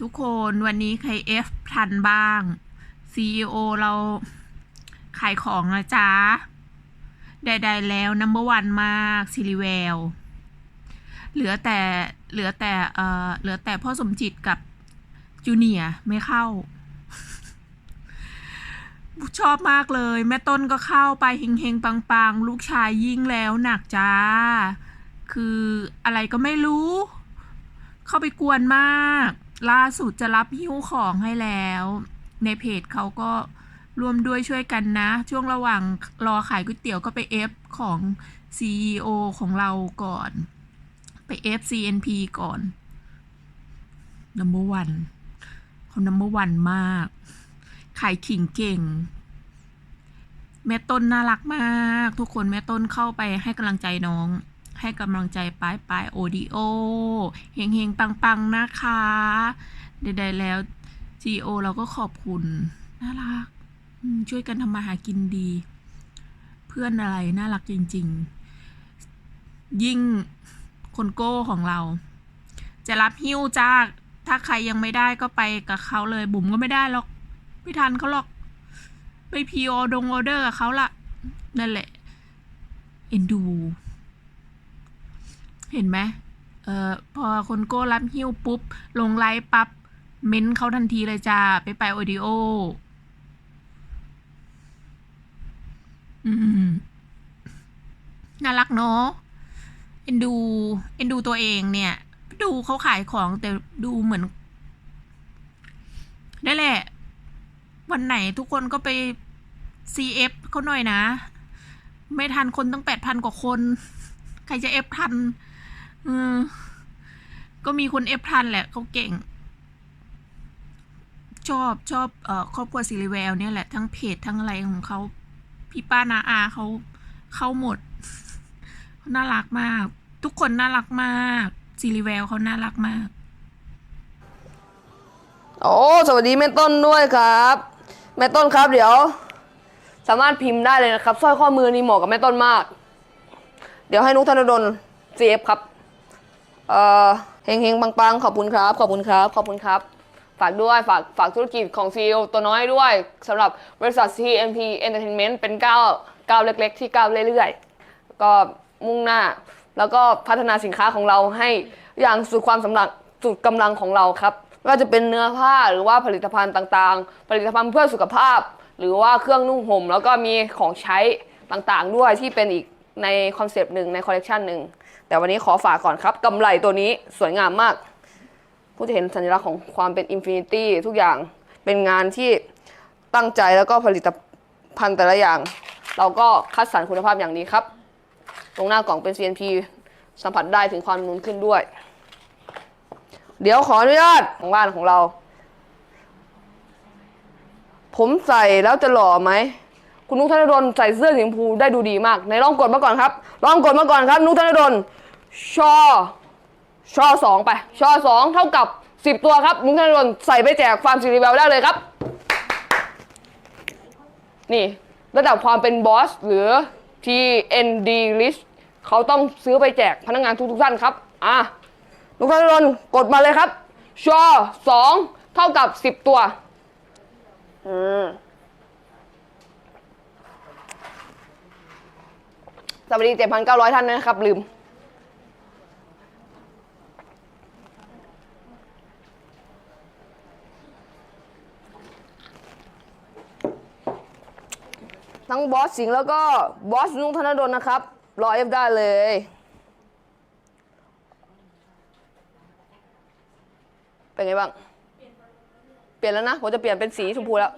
ทุกคนวันนี้ใคร F ทันบ้าง CEO เราขายของนะจ๊ะใดๆแล้ว number one มากซิริเวลเหลือแต่เหลือแต่เอ่อเหลือแต่พ่อสมจิตกับจูเนียไม่เข้า ชอบมากเลย แม่ต้นก็เข้าไปเฮงๆ ปัง ๆ ลูกชายยิ่งแล้วหนักจ้า คืออะไรก็ไม่รู้ เข้าไปกวนมาก ล่าสุดจะรับหิ้วของให้แล้ว ในเพจเขาก็ร่วมด้วยช่วยกันนะ ช่วงระหว่างรอขายก๋วยเตี๋ยวก็ไปเอฟของ CEO ของเราก่อน ไปเอฟ CNP ก่อน number one เขา number one มาก ขายขิงเก่ง แม่ต้นน่ารักมาก ทุกคนแม่ต้นเข้าไปให้กำลังใจน้อง ให้กำลังใจป้ายป้ายโอดีโอเฮงเฮงปังปังนะคะ ใดๆแล้ว GO เราก็ขอบคุณ น่ารัก ช่วยกันทำมาหากินดี เพื่อนอะไร น่ารักจริง ๆ ยิ่งคนโก้ของเรา จะรับหิ้วจ้าถ้าใครยังไม่ได้ก็ไปกับเขาเลยบุ๋มก็ไม่ได้หรอกไม่ทันเขาหรอก ไปพีออดงออเดอร์กับเขาละนั่นแหละ เอ็นดู เห็นไหมเอ่อพอคนโก้รับหิ้วปุ๊บ ลงไลฟ์ปั๊บเม้นเขาทันทีเลยจ้า ไปไปโอดิโอ อืม น่ารักเนาะเอ็นดู เอ็นดูตัวเองเนี่ย ดูเขาขายของแต่ดูเหมือนได้แหละ วันไหนทุกคนก็ไป CF เขาหน่อยนะ ไม่ทันคนตั้งแปดพันกว่าคน ใครจะ F ทัน ออก็มีคน F ทันแหละเขาเก่ง ชอบชอบเอ่อครอบครัวซิริแวลเนี่ยแหละทั้งเพจทั้งอะไรของเขาพี่ป้านาอาเขาเข้าหมด น่ารักมาก ทุกคนน่ารักมากซิริแวลเขาน่ารักมาก โอ้สวัสดีแม่ต้นด้วยครับ แม่ต้นครับเดี๋ยว สามารถพิมพ์ได้เลยนะครับสร้อยข้อมือนี่เหมาะกับแม่ต้นมาก เดี๋ยวให้นุกธนดล CF ครับ เออเฮงเฮงปังปังๆ ขอบคุณครับ ขอบคุณครับ ขอบคุณครับ ฝากด้วย ฝาก ฝากธุรกิจของ CEO ตัวน้อยด้วยสำหรับบริษัท CMP Entertainment เป็นก้าวก้าวเล็ก ๆ ที่ก้าวเรื่อยๆ ก็มุ่งหน้า แล้วก็พัฒนาสินค้าของเราให้อย่างสุดความสำลักสุดกำลังของเราครับไม่ว่าจะเป็นเนื้อผ้าหรือว่าผลิตภัณฑ์ต่างๆ ผลิตภัณฑ์เพื่อสุขภาพ หรือว่าเครื่องนุ่งห่ม แล้วก็มีของใช้ต่างๆ ด้วยที่เป็นอีกในคอนเซปต์หนึ่งในคอลเลกชันหนึ่ง แต่วันนี้ขอฝากก่อนครับกำไรตัวนี้สวยงามมาก ผู้จะเห็นสัญลักษณ์ของความเป็นอินฟินิตี้ทุกอย่างเป็นงานที่ตั้งใจแล้วก็ผลิตภัณฑ์แต่ละอย่าง เราก็คัดสรรคุณภาพอย่างดีครับ ตรงหน้ากล่องเป็น CNP สัมผัสได้ถึงความนูนขึ้นด้วย เดี๋ยวขออนุญาตของบ้านของเรา ผมใส่แล้วจะหล่อไหม คุณนุกธนดลใส่เสื้อสีชมพูได้ดูดีมากในลองกดมาก่อนครับ ลองกดมาก่อนครับ นุกธนดลชอชอสองไปชอสองเท่ากับสิบตัวครับนุกธนดลใส่ไปแจกฟาร์มซีรีเวลได้เลยครับ นี่ระดับความเป็นบอสหรือ TND list เขาต้องซื้อไปแจกพนักงานทุกๆท่านครับอะนุกธนดลกดมาเลยครับชอสองเท่ากับสิบตัว อืม สวัสดี 7,900 ท่านด้วยนะครับ ลืม ทั้งบอสสิงห์แล้วก็บอสนุ้งธนดลนะครับ รอเอฟได้เลยเป็นไงบ้าง เปลี่ยนแล้วนะ ผมจะเปลี่ยนเป็นสีชมพูแล้ว